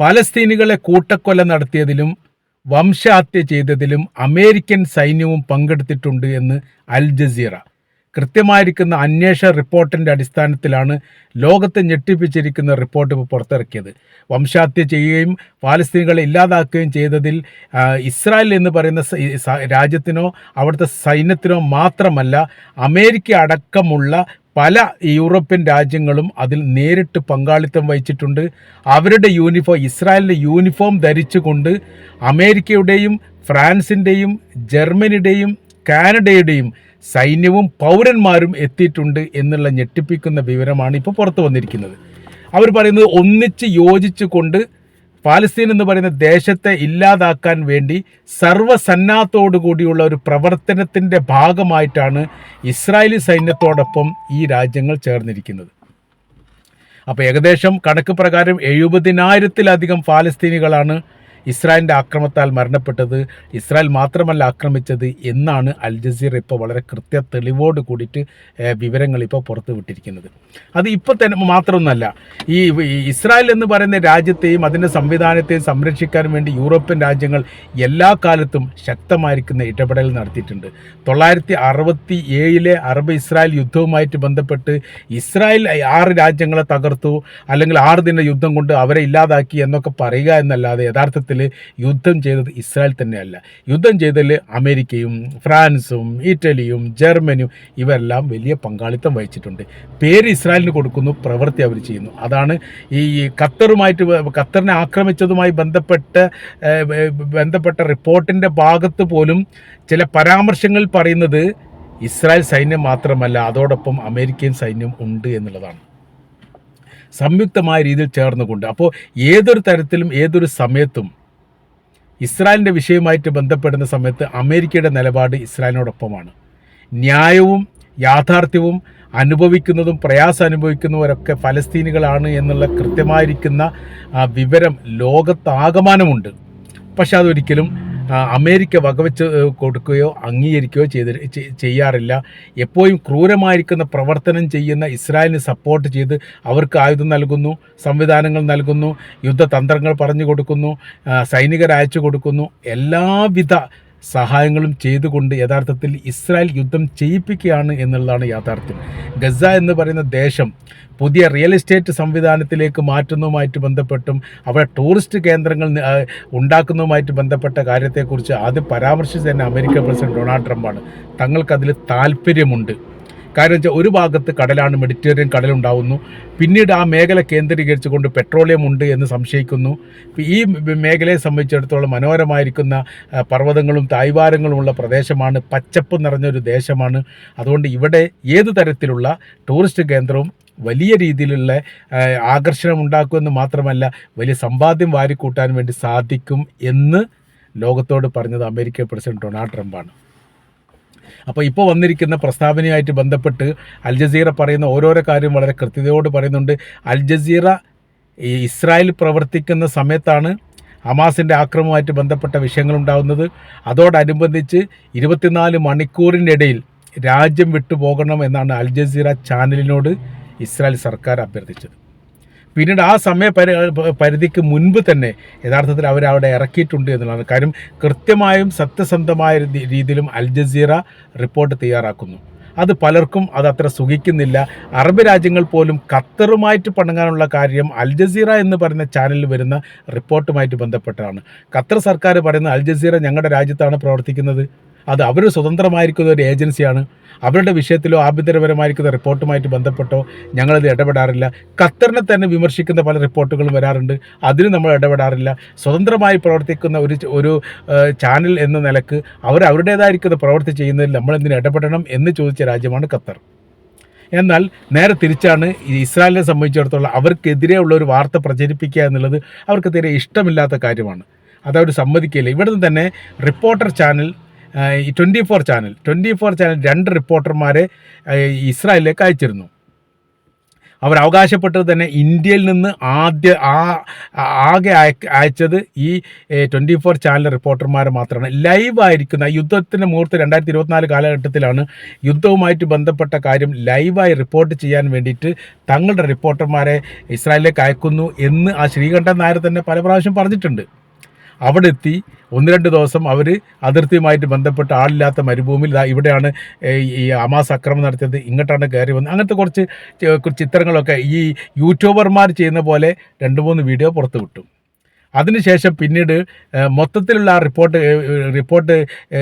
ഫലസ്തീനികളെ കൂട്ടക്കൊല നടത്തിയതിലും വംശഹത്യ ചെയ്തതിലും അമേരിക്കൻ സൈന്യവും പങ്കെടുത്തിട്ടുണ്ട് എന്ന് അൽ ജസീറ. കൃത്യമായിരിക്കുന്ന അന്വേഷണ റിപ്പോർട്ടിന്റെ അടിസ്ഥാനത്തിലാണ് ലോകത്തെ ഞെട്ടിപ്പിച്ചിരിക്കുന്ന റിപ്പോർട്ട് ഇപ്പോൾ പുറത്തിറക്കിയത്. വംശഹത്യ ചെയ്യുകയും പാലസ്തീനികളെ ഇല്ലാതാക്കുകയും ചെയ്തതിൽ ഇസ്രായേൽ എന്ന് പറയുന്ന രാജ്യത്തിനോ അവിടുത്തെ സൈന്യത്തിനോ മാത്രമല്ല അമേരിക്ക അടക്കമുള്ള പല യൂറോപ്യൻ രാജ്യങ്ങളും അതിൽ നേരിട്ട് പങ്കാളിത്തം വഹിച്ചിട്ടുണ്ട്. അവരുടെ യൂണിഫോം ഇസ്രായേലിന്റെ യൂണിഫോം ധരിച്ചുകൊണ്ട് അമേരിക്കയുടെയും ഫ്രാൻസിന്റെയും ജർമ്മനിയുടെയും കാനഡയുടെയും സൈന്യവും പൗരന്മാരും എത്തിയിട്ടുണ്ട് എന്നുള്ള ഞെട്ടിപ്പിക്കുന്ന വിവരമാണ് ഇപ്പോൾ പുറത്തു വന്നിരിക്കുന്നത്. അവർ പറയുന്നത് ഒന്നിച്ച് യോജിച്ചുകൊണ്ട് പാലസ്തീൻ എന്ന് പറയുന്ന ദേശത്തെ ഇല്ലാതാക്കാൻ വേണ്ടി സർവസന്നാഹത്തോടു കൂടിയുള്ള ഒരു പ്രവർത്തനത്തിന്റെ ഭാഗമായിട്ടാണ് ഇസ്രായേലി സൈന്യത്തോടൊപ്പം ഈ രാജ്യങ്ങൾ ചേർന്നിരിക്കുന്നത്. അപ്പോൾ ഏകദേശം കണക്ക് പ്രകാരം എഴുപതിനായിരത്തിലധികം ഫാലസ്തീനികളാണ് ഇസ്രായേലിന്റെ ആക്രമണത്താൽ മരണപ്പെട്ടത് ഇസ്രായേൽ മാത്രമല്ല ആക്രമിച്ചത് എന്നാണ് അൽ ജസീർ ഇപ്പോൾ വളരെ കൃത്യ തെളിവോട് കൂടിയിട്ട് വിവരങ്ങൾ ഇപ്പോൾ പുറത്തു വിട്ടിരിക്കുന്നത്. അത് ഇപ്പോൾ തന്നെ മാത്രമൊന്നുമല്ല ഈ ഇസ്രായേൽ എന്ന് പറയുന്ന രാജ്യത്തെയും അതിന്റെ സംവിധാനത്തെയും സംരക്ഷിക്കാൻ വേണ്ടി യൂറോപ്യൻ രാജ്യങ്ങൾ എല്ലാ കാലത്തും ശക്തമായിരിക്കുന്ന ഇടപെടൽ നടത്തിയിട്ടുണ്ട്. തൊള്ളായിരത്തി അറുപത്തി ഏഴിലെ അറബ് ഇസ്രായേൽ യുദ്ധവുമായിട്ട് ബന്ധപ്പെട്ട് ഇസ്രായേൽ ആറ് രാജ്യങ്ങളെ തകർത്തു അല്ലെങ്കിൽ ആറ് ദിന യുദ്ധം കൊണ്ട് അവരെ ഇല്ലാതാക്കി എന്നൊക്കെ പറയുക എന്നല്ലാതെ യഥാർത്ഥത്തിൽ യുദ്ധം ചെയ്തത് ഇസ്രായേൽ തന്നെയല്ല. യുദ്ധം ചെയ്തതിൽ അമേരിക്കയും ഫ്രാൻസും ഇറ്റലിയും ജർമ്മനിയും ഇവരെല്ലാം വലിയ പങ്കാളിത്തം വഹിച്ചിട്ടുണ്ട്. പേര് ഇസ്രായേലിന് കൊടുക്കുന്നു പ്രവൃത്തി അവർ ചെയ്യുന്നു. അതാണ് ഈ ഖത്തറുമായിട്ട് ഖത്തറിനെ ആക്രമിച്ചതുമായി ബന്ധപ്പെട്ട് ബന്ധപ്പെട്ട റിപ്പോർട്ടിന്റെ ഭാഗത്ത് പോലും ചില പരാമർശങ്ങൾ പറയുന്നത് ഇസ്രായേൽ സൈന്യം മാത്രമല്ല അതോടൊപ്പം അമേരിക്കൻ സൈന്യം ഉണ്ട് എന്നുള്ളതാണ്. സംയുക്തമായ രീതിയിൽ ചേർന്നുകൊണ്ട്. അപ്പോൾ ഏതൊരു തരത്തിലും ഏതൊരു സമയത്തും ഇസ്രായേലിന്റെ വിഷയവുമായിട്ട് ബന്ധപ്പെടുന്ന സമയത്ത് അമേരിക്കയുടെ നിലപാട് ഇസ്രായേലിനോടൊപ്പമാണ്. ന്യായവും യാഥാർത്ഥ്യവും അനുഭവിക്കുന്നതും പ്രയാസം അനുഭവിക്കുന്നവരൊക്കെ ഫലസ്തീനികളാണ് എന്നുള്ള കൃത്യമായിരിക്കുന്ന വിവരം ലോകത്താകമാനമുണ്ട്. പക്ഷെ അതൊരിക്കലും അമേരിക്ക വകവെച്ച് കൊടുക്കുകയോ അംഗീകരിക്കുകയോ ചെയ്ത് ചെയ്യാറില്ല. എപ്പോഴും ക്രൂരമായിരിക്കുന്ന പ്രവർത്തനം ചെയ്യുന്ന ഇസ്രായേലിന് സപ്പോർട്ട് ചെയ്ത് അവർക്ക് ആയുധം നൽകുന്നു സംവിധാനങ്ങൾ നൽകുന്നു യുദ്ധതന്ത്രങ്ങൾ പറഞ്ഞു കൊടുക്കുന്നു സൈനികർ അയച്ചു കൊടുക്കുന്നു. എല്ലാവിധ സഹായങ്ങളും ചെയ്തുകൊണ്ട് യഥാർത്ഥത്തിൽ ഇസ്രായേൽ യുദ്ധം ചെയ്യിപ്പിക്കുകയാണ് എന്നുള്ളതാണ് യാഥാർത്ഥ്യം. ഗസ എന്ന് പറയുന്ന ദേശം പുതിയ റിയൽ എസ്റ്റേറ്റ് സംവിധാനത്തിലേക്ക് മാറ്റുന്നതുമായിട്ട് ബന്ധപ്പെട്ടും അവിടെ ടൂറിസ്റ്റ് കേന്ദ്രങ്ങൾ ഉണ്ടാക്കുന്നതുമായിട്ട് ബന്ധപ്പെട്ട കാര്യത്തെക്കുറിച്ച് ആദ്യം പരാമർശിച്ചത് തന്നെ അമേരിക്കൻ പ്രസിഡന്റ് ഡൊണാൾഡ് ട്രംപാണ്. തങ്ങൾക്കതിൽ താല്പര്യമുണ്ട്. കാരണം വെച്ചാൽ ഒരു ഭാഗത്ത് കടലാണ് മെഡിറ്ററേനിയൻ കടലുണ്ടാവുന്നു പിന്നീട് ആ മേഖല കേന്ദ്രീകരിച്ചുകൊണ്ട് പെട്രോളിയം ഉണ്ട് എന്ന് സംശയിക്കുന്നു. ഈ മേഖലയെ സംബന്ധിച്ചിടത്തോളം മനോഹരമായിരിക്കുന്ന പർവതങ്ങളും തായ്വാരങ്ങളുമുള്ള പ്രദേശമാണ് പച്ചപ്പ് നിറഞ്ഞൊരു ദേശമാണ്. അതുകൊണ്ട് ഇവിടെ ഏത് തരത്തിലുള്ള ടൂറിസ്റ്റ് കേന്ദ്രവും വലിയ രീതിയിലുള്ള ആകർഷണം ഉണ്ടാക്കുമെന്ന് മാത്രമല്ല വലിയ സമ്പാദ്യം വാരിക്കൂട്ടാൻ വേണ്ടി സാധിക്കും എന്ന് ലോകത്തോട് പറഞ്ഞത് അമേരിക്കൻ പ്രസിഡന്റ് ഡൊണാൾഡ് ട്രംപാണ്. അപ്പോൾ ഇപ്പോൾ വന്നിരിക്കുന്ന പ്രസ്താവനയുമായിട്ട് ബന്ധപ്പെട്ട് അൽ ജസീറ പറയുന്ന ഓരോരോ കാര്യം വളരെ കൃത്യതയോട് പറയുന്നുണ്ട്. അൽ ജസീറ ഈ ഇസ്രായേൽ പ്രവർത്തിക്കുന്ന സമയത്താണ് ഹമാസിന്റെ ആക്രമമായിട്ട് ബന്ധപ്പെട്ട വിഷയങ്ങൾ ഉണ്ടാകുന്നത് അതോടനുബന്ധിച്ച് ഇരുപത്തിനാല് മണിക്കൂറിനിടയിൽ രാജ്യം വിട്ടുപോകണം എന്നാണ് അൽ ജസീറ ചാനലിനോട് ഇസ്രായേൽ സർക്കാർ അഭ്യർത്ഥിച്ചത്. പിന്നീട് ആ സമയ പരി പരിധിക്ക് മുൻപ് തന്നെ യഥാർത്ഥത്തിൽ അവർ അവിടെ ഇറക്കിയിട്ടുണ്ട് എന്നുള്ളതാണ്. കാര്യം കൃത്യമായും സത്യസന്ധമായ രീതിയിലും അൽ ജസീറ റിപ്പോർട്ട് തയ്യാറാക്കുന്നു. അത് പലർക്കും അത് അത്ര സുഖിക്കുന്നില്ല. അറബ് രാജ്യങ്ങൾ പോലും ഖത്തറുമായിട്ട് പണങ്ങാനുള്ള കാര്യം അൽ ജസീറ എന്ന് പറയുന്ന ചാനലിൽ വരുന്ന റിപ്പോർട്ടുമായിട്ട് ബന്ധപ്പെട്ടാണ് ഖത്തർ സർക്കാർ പറയുന്ന അൽ ജസീറ ഞങ്ങളുടെ രാജ്യത്താണ് പ്രവർത്തിക്കുന്നത്. അത് അവർ സ്വതന്ത്രമായിരിക്കുന്ന ഒരു ഏജൻസിയാണ്. അവരുടെ വിഷയത്തിലോ ആഭ്യന്തരപരമായിരിക്കുന്ന റിപ്പോർട്ടുമായിട്ട് ബന്ധപ്പെട്ടോ ഞങ്ങളത് ഇടപെടാറില്ല. ഖത്തറിനെ തന്നെ വിമർശിക്കുന്ന പല റിപ്പോർട്ടുകളും വരാറുണ്ട്. അതിന് നമ്മൾ ഇടപെടാറില്ല. സ്വതന്ത്രമായി പ്രവർത്തിക്കുന്ന ഒരു ഒരു ചാനൽ എന്ന നിലയ്ക്ക് അവർ അവരുടേതായിരിക്കുന്ന പ്രവർത്തി ചെയ്യുന്നതിൽ നമ്മൾ എന്തിന് ഇടപെടണം എന്ന് ചോദിച്ച രാജ്യമാണ് ഖത്തർ. എന്നാൽ നേരെ തിരിച്ചാണ് ഇസ്രായേലിനെ സംബന്ധിച്ചിടത്തോളം അവർക്കെതിരെയുള്ള ഒരു വാർത്ത പ്രചരിപ്പിക്കുക എന്നുള്ളത് അവർക്ക് തീരെ ഇഷ്ടമില്ലാത്ത കാര്യമാണ്. അതവർ സമ്മതിക്കില്ല. ഇവിടുന്ന് തന്നെ റിപ്പോർട്ടർ ചാനൽ ഈ twenty four channel twenty four channel രണ്ട് റിപ്പോർട്ടർമാരെ ഇസ്രായേലിലേക്ക് അയച്ചിരുന്നു. അവർ അവകാശപ്പെട്ടത് തന്നെ ഇന്ത്യയിൽ നിന്ന് ആദ്യ ആ ആകെ അയച്ചത് ഈ ട്വന്റി ഫോർ ചാനൽ റിപ്പോർട്ടർമാർ മാത്രമാണ്. ലൈവായിരിക്കുന്ന യുദ്ധത്തിന്റെ മുഹൂർത്തം രണ്ടായിരത്തി ഇരുപത്തിനാല് കാലഘട്ടത്തിലാണ് യുദ്ധവുമായിട്ട് ബന്ധപ്പെട്ട കാര്യം ലൈവായി റിപ്പോർട്ട് ചെയ്യാൻ വേണ്ടിയിട്ട് തങ്ങളുടെ റിപ്പോർട്ടർമാരെ ഇസ്രായേലിലേക്ക് അയക്കുന്നു എന്ന് ആ ശ്രീകണ്ഠൻ നായർ തന്നെ പല പ്രാവശ്യം പറഞ്ഞിട്ടുണ്ട്. അവിടെ എത്തി ഒന്ന് രണ്ട് ദിവസം അവർ അതിർത്തിയുമായിട്ട് ബന്ധപ്പെട്ട ആളില്ലാത്ത മരുഭൂമിയിൽ ഇവിടെയാണ് ഈ അമാസ് അക്രമം നടത്തിയത് ഇങ്ങോട്ടാണ് കയറി വന്നത്. അങ്ങനത്തെ കുറച്ച് ചിത്രങ്ങളൊക്കെ ഈ യൂട്യൂബർമാർ ചെയ്യുന്ന പോലെ രണ്ട് മൂന്ന് വീഡിയോ പുറത്ത് വിട്ടു അതിനുശേഷം പിന്നീട് മൊത്തത്തിലുള്ള ആ റിപ്പോർട്ട് റിപ്പോർട്ട്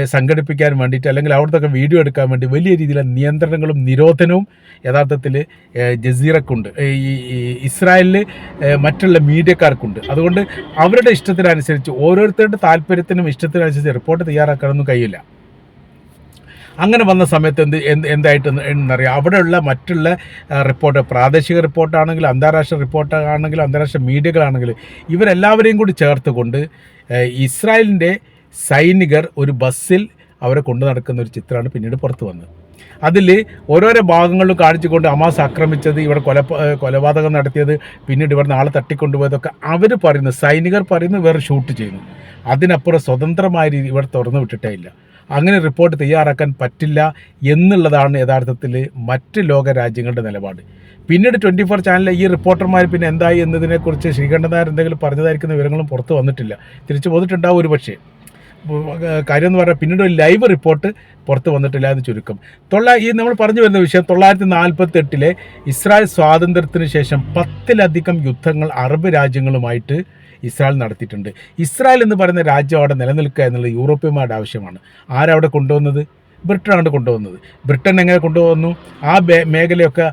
സംഘടിപ്പിക്കാൻ വേണ്ടിയിട്ട് അല്ലെങ്കിൽ അവിടുത്തെ വീഡിയോ എടുക്കാൻ വേണ്ടി വലിയ രീതിയിലുള്ള നിയന്ത്രണങ്ങളും നിരോധനവും യഥാർത്ഥത്തിൽ ജസീറക്കുണ്ട്. ഈ ഇസ്രായേലിൽ മറ്റുള്ള മീഡിയക്കാർക്കുണ്ട്. അതുകൊണ്ട് അവരുടെ ഇഷ്ടത്തിനനുസരിച്ച് ഓരോരുത്തരുടെ താല്പര്യത്തിനും ഇഷ്ടത്തിനനുസരിച്ച് റിപ്പോർട്ട് തയ്യാറാക്കാനൊന്നും കഴിയില്ല. അങ്ങനെ വന്ന സമയത്ത് എന്ത് എന്ത് എന്തായിട്ട് എന്നറിയാം. അവിടെയുള്ള മറ്റുള്ള റിപ്പോർട്ട് പ്രാദേശിക റിപ്പോർട്ടാണെങ്കിലും അന്താരാഷ്ട്ര റിപ്പോർട്ടാണെങ്കിലും അന്താരാഷ്ട്ര മീഡിയകളാണെങ്കിലും ഇവരെല്ലാവരെയും കൂടി ചേർത്തുകൊണ്ട് ഇസ്രായേലിന്റെ സൈനികർ ഒരു ബസ്സിൽ അവരെ കൊണ്ടു നടക്കുന്ന ഒരു ചിത്രമാണ് പിന്നീട് പുറത്തു വന്നത്. അതിൽ ഓരോരോ ഭാഗങ്ങളിലും കാണിച്ചുകൊണ്ട് അമാസ് ആക്രമിച്ചത് ഇവിടെ കൊല കൊലപാതകം നടത്തിയത് പിന്നീട് ഇവിടെ നാളെ തട്ടിക്കൊണ്ടുപോയതൊക്കെ അവർ പറയുന്നു സൈനികർ പറയുന്നു വേറെ ഷൂട്ട് ചെയ്യുന്നു. അതിനപ്പുറം സ്വതന്ത്രമായ രീതി ഇവിടെ തുറന്നു വിട്ടിട്ടേ ഇല്ല. അങ്ങനെ റിപ്പോർട്ട് തയ്യാറാക്കാൻ പറ്റില്ല എന്നുള്ളതാണ് യഥാർത്ഥത്തിൽ മറ്റ് ലോക രാജ്യങ്ങളുടെ നിലപാട്. പിന്നീട് ട്വന്റി ഫോർ ചാനലിലെ ഈ റിപ്പോർട്ടർമാർ പിന്നെ എന്തായി എന്നതിനെക്കുറിച്ച് ശ്രീകണ്ഠൻ നായർ എന്തെങ്കിലും പറഞ്ഞതായിരിക്കുന്ന വിവരങ്ങളും പുറത്ത് വന്നിട്ടില്ല. തിരിച്ചു പോന്നിട്ടുണ്ടാവും ഒരു പക്ഷേ കാര്യം എന്ന് പറഞ്ഞാൽ പിന്നീട് ഒരു ലൈവ് റിപ്പോർട്ട് പുറത്ത് വന്നിട്ടില്ല എന്ന് ചുരുക്കം. തൊള്ള ഈ നമ്മൾ പറഞ്ഞു വരുന്ന വിഷയം തൊള്ളായിരത്തി നാൽപ്പത്തി എട്ടിലെ ഇസ്രായേൽ സ്വാതന്ത്ര്യത്തിന് ശേഷം പത്തിലധികം യുദ്ധങ്ങൾ അറബ് രാജ്യങ്ങളുമായിട്ട് ഇസ്രായേൽ നടത്തിയിട്ടുണ്ട്. ഇസ്രായേൽ എന്ന് പറയുന്ന രാജ്യം അവിടെ നിലനിൽക്കുക എന്നുള്ളത് യൂറോപ്യന്മാരുടെ ആവശ്യമാണ്. ആരവിടെ കൊണ്ടുവന്നത്? ബ്രിട്ടനാണ് കൊണ്ടുവന്നത്. ബ്രിട്ടൻ എങ്ങനെ കൊണ്ടുവന്നു? ആ മേഖലയൊക്കെ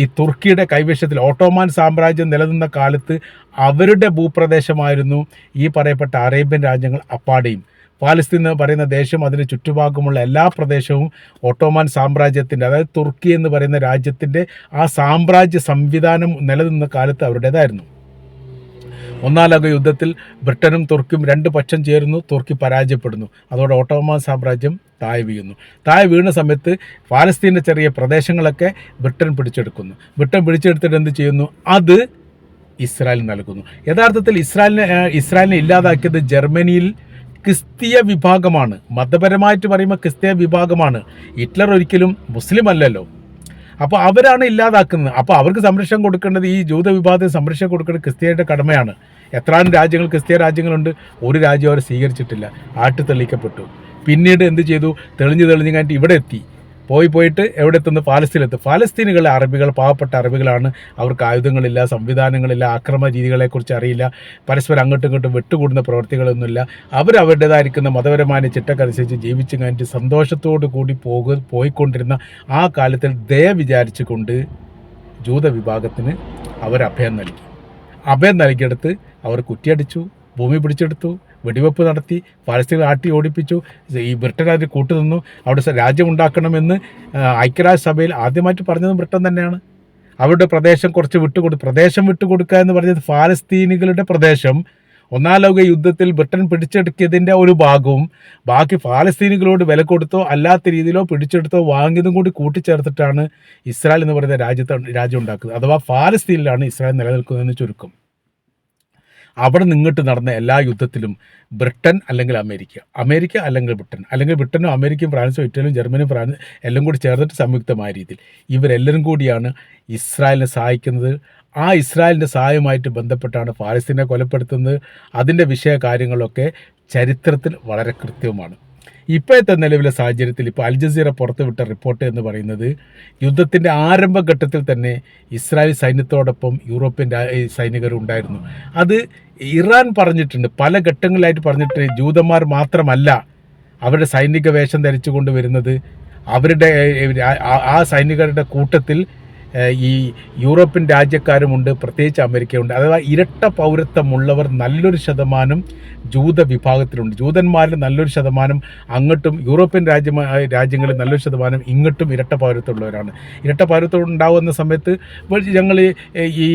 ഈ തുർക്കിയുടെ കൈവശത്തിൽ ഓട്ടോമാൻ സാമ്രാജ്യം നിലനിന്ന കാലത്ത് അവരുടെ ഭൂപ്രദേശമായിരുന്നു ഈ പറയപ്പെട്ട അറേബ്യൻ രാജ്യങ്ങൾ അപ്പാടെയും. പാലസ്തീൻ എന്ന് പറയുന്ന ദേശം അതിന് ചുറ്റുഭാഗമുള്ള എല്ലാ പ്രദേശവും ഓട്ടോമാൻ സാമ്രാജ്യത്തിന്റെ അതായത് തുർക്കി എന്ന് പറയുന്ന രാജ്യത്തിന്റെ ആ സാമ്രാജ്യ സംവിധാനം നിലനിന്ന കാലത്ത് അവരുടേതായിരുന്നു. ഒന്നാം ലോക യുദ്ധത്തിൽ ബ്രിട്ടനും തുർക്കിയും രണ്ട് പക്ഷം ചേരുന്നു തുർക്കി പരാജയപ്പെടുന്നു. അതോടെ ഓട്ടോമാൻ സാമ്രാജ്യം താഴെ വീഴുന്നു. താഴെ വീണ സമയത്ത് പാലസ്തീന്റെ ചെറിയ പ്രദേശങ്ങളൊക്കെ ബ്രിട്ടൻ പിടിച്ചെടുക്കുന്നു. ബ്രിട്ടൻ പിടിച്ചെടുത്തിട്ട് എന്ത് ചെയ്യുന്നു? അത് ഇസ്രായേൽ നൽകുന്നു. യഥാർത്ഥത്തിൽ ഇസ്രായേലിനെ ഇസ്രായേലിനെ ഇല്ലാതാക്കിയത് ജർമ്മനിയിൽ ക്രിസ്തീയ വിഭാഗമാണ്. മതപരമായിട്ട് പറയുമ്പോൾ ക്രിസ്തീയ വിഭാഗമാണ്. ഹിറ്റ്ലർ ഒരിക്കലും മുസ്ലിം അല്ലല്ലോ. അപ്പോൾ അവരാണ് ഇല്ലാതാക്കുന്നത്. അപ്പോൾ അവർക്ക് സംരക്ഷണം കൊടുക്കേണ്ടത് ഈ ജൂത വിഭാഗത്തിന് സംരക്ഷണം കൊടുക്കേണ്ടത് ക്രിസ്തീയരുടെ കടമയാണ്. എത്രാനും രാജ്യങ്ങൾ ക്രിസ്തീയ രാജ്യങ്ങളുണ്ട്. ഒരു രാജ്യം അവർ സ്വീകരിച്ചിട്ടില്ല. ആട്ടിത്തെളിക്കപ്പെട്ടു. പിന്നീട് എന്ത് ചെയ്തു? തെളിഞ്ഞു തെളിഞ്ഞു കഴിഞ്ഞിട്ട് ഇവിടെ എത്തി. പോയി പോയിട്ട് എവിടെ എത്തുന്നു പാലസ്തീനെത്തും പാലസ്തീനുകളെ അറബികൾ പാവപ്പെട്ട അറബികളാണ്. അവർക്ക് ആയുധങ്ങളില്ല സംവിധാനങ്ങളില്ല ആക്രമ രീതികളെക്കുറിച്ച് അറിയില്ല പരസ്പരം അങ്ങോട്ടും ഇങ്ങോട്ടും വെട്ടുകൂടുന്ന പ്രവർത്തികളൊന്നുമില്ല. അവർ അവരുടേതായിരിക്കുന്ന മതപരമായ ചിട്ടക്കനുസരിച്ച് ജീവിച്ചു കഴിഞ്ഞിട്ട് സന്തോഷത്തോടു കൂടി പോകു പോയിക്കൊണ്ടിരുന്ന ആ കാലത്തിൽ ദയ വിചാരിച്ചുകൊണ്ട് ജൂത വിഭാഗത്തിന് അവർ അഭയം നൽകി. അഭയം നൽകിയെടുത്ത് അവർ കുറ്റിയടിച്ചു ഭൂമി പിടിച്ചെടുത്തു. വെടിവെപ്പ് നടത്തി പാലസ്തീൻ ആട്ടി ഓടിപ്പിച്ചു. ഈ ബ്രിട്ടൻ അതിൽ കൂട്ടുനിന്നു. അവിടെ രാജ്യം ഉണ്ടാക്കണമെന്ന് ഐക്യരാജ്യസഭയിൽ ആദ്യമായിട്ട് പറഞ്ഞത് ബ്രിട്ടൻ തന്നെയാണ്. അവരുടെ പ്രദേശം കുറച്ച് വിട്ടുകൊടു പ്രദേശം വിട്ടുകൊടുക്കുക എന്ന് പറഞ്ഞത് ഫാലസ്തീനികളുടെ പ്രദേശം. ഒന്നാം ലോക യുദ്ധത്തിൽ ബ്രിട്ടൻ പിടിച്ചെടുക്കിയതിന്റെ ഒരു ഭാഗവും ബാക്കി ഫാലസ്തീനികളോട് വില കൊടുത്തോ അല്ലാത്ത രീതിയിലോ പിടിച്ചെടുത്തോ വാങ്ങിയതും കൂടി കൂട്ടിച്ചേർത്തിട്ടാണ് ഇസ്രായേൽ എന്ന് പറയുന്ന രാജ്യത്ത് രാജ്യം ഉണ്ടാക്കുന്നത്. അഥവാ ഫാലസ്തീനിലാണ് ഇസ്രായേൽ നിലനിൽക്കുന്നതെന്ന് ചുരുക്കം. അവിടെ നിന്നിട്ട് നടന്ന എല്ലാ യുദ്ധത്തിലും ബ്രിട്ടൻ അല്ലെങ്കിൽ അമേരിക്ക. അമേരിക്ക അല്ലെങ്കിൽ ബ്രിട്ടൻ. അല്ലെങ്കിൽ ബ്രിട്ടനും അമേരിക്കയും ഫ്രാൻസും ഇറ്റലിയും ജർമ്മനിയും ഫ്രാൻസ് എല്ലാം കൂടി ചേർന്നിട്ട് സംയുക്തമായ രീതിയിൽ. ഇവരെല്ലാവരും കൂടിയാണ് ഇസ്രായേലിനെ സഹായിക്കുന്നത്. ആ ഇസ്രായേലിന്റെ സഹായമായിട്ട് ബന്ധപ്പെട്ടാണ് ഫാലസ്തീനെ കൊലപ്പെടുത്തുന്നത്. അതിന്റെ വിഷയ കാര്യങ്ങളൊക്കെ ചരിത്രത്തിൽ വളരെ കൃത്യവുമാണ്. ഇപ്പോഴത്തെ നിലവിലെ സാഹചര്യത്തിൽ ഇപ്പോൾ അൽ ജസീറ പുറത്തുവിട്ട റിപ്പോർട്ട് എന്ന് പറയുന്നത് യുദ്ധത്തിന്റെ ആരംഭഘട്ടത്തിൽ തന്നെ ഇസ്രായേൽ സൈന്യത്തോടൊപ്പം യൂറോപ്യൻ സൈനികരും സൈനികർ ഉണ്ടായിരുന്നു. അത് ഇറാൻ പറഞ്ഞിട്ടുണ്ട് പല ഘട്ടങ്ങളിലായിട്ട് പറഞ്ഞിട്ട് ജൂതന്മാർ മാത്രമല്ല അവരുടെ സൈനിക വേഷം ധരിച്ചുകൊണ്ട് വരുന്നത് അവരുടെ ആ- സൈനികരുടെ കൂട്ടത്തിൽ ഈ യൂറോപ്യൻ രാജ്യക്കാരുമുണ്ട് പ്രത്യേകിച്ച് അമേരിക്കയുണ്ട്. അഥവാ ഇരട്ട പൗരത്വമുള്ളവർ നല്ലൊരു ശതമാനം ജൂത വിഭാഗത്തിലുണ്ട്. ജൂതന്മാരിൽ നല്ലൊരു ശതമാനം അങ്ങോട്ടും യൂറോപ്യൻ രാജ്യ രാജ്യങ്ങളിൽ നല്ലൊരു ശതമാനം ഇങ്ങോട്ടും ഇരട്ട പൗരത്വമുള്ളവരാണ്. ഇരട്ട പൗരത്വം ഉണ്ടാകുന്ന സമയത്ത് ഞങ്ങൾ ഈ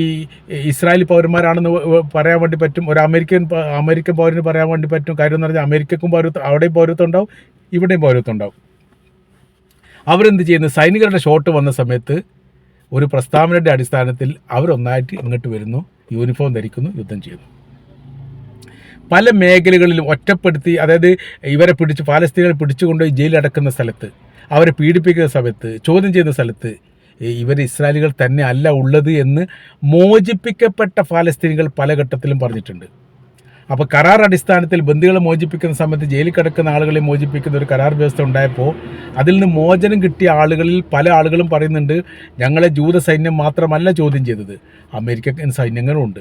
ഇസ്രായേൽ പൗരന്മാരാണെന്ന് പറയാൻ വേണ്ടി പറ്റും. ഒരു അമേരിക്കൻ അമേരിക്കൻ പൗരന് പറയാൻ വേണ്ടി പറ്റും. കാര്യം എന്ന് പറഞ്ഞാൽ അമേരിക്കക്കും പൗരത്വം അവിടെയും പൗരത്വം ഉണ്ടാവും ഇവിടെയും പൗരത്വം ഉണ്ടാവും. അവരെന്ത് ചെയ്യുന്നു? സൈനികരുടെ ഷോട്ട് വന്ന സമയത്ത് ഒരു പ്രസ്താവനയുടെ അടിസ്ഥാനത്തിൽ അവരൊന്നായിട്ട് ഇങ്ങോട്ട് വരുന്നു യൂണിഫോം ധരിക്കുന്നു യുദ്ധം ചെയ്യുന്നു. പല മേഖലകളിലും ഒറ്റപ്പെടുത്തി അതായത് ഇവരെ പിടിച്ച് പാലസ്തീനുകളെ പിടിച്ചുകൊണ്ടുപോയി ജയിലടക്കുന്ന സ്ഥലത്ത് അവരെ പീഡിപ്പിക്കുന്ന സമയത്ത് ചോദ്യം ചെയ്യുന്ന സ്ഥലത്ത് ഇവർ ഇസ്രായേലികൾ തന്നെ അല്ല ഉള്ളത് എന്ന് മോചിപ്പിക്കപ്പെട്ട ഫലസ്തീനികൾ പല ഘട്ടത്തിലും പറഞ്ഞിട്ടുണ്ട്. അപ്പോൾ കരാർ അടിസ്ഥാനത്തിൽ ബന്ദികളെ മോചിപ്പിക്കുന്ന സമയത്ത് ജയിലിൽ കിടക്കുന്ന ആളുകളെ മോചിപ്പിക്കുന്ന ഒരു കരാർ വ്യവസ്ഥ ഉണ്ടായപ്പോൾ അതിൽ നിന്ന് മോചനം കിട്ടിയ ആളുകളിൽ പല ആളുകളും പറയുന്നുണ്ട് ഞങ്ങളെ ജൂത സൈന്യം മാത്രമല്ല ചോദ്യം ചെയ്തത്. അമേരിക്കൻ സൈന്യങ്ങളും ഉണ്ട്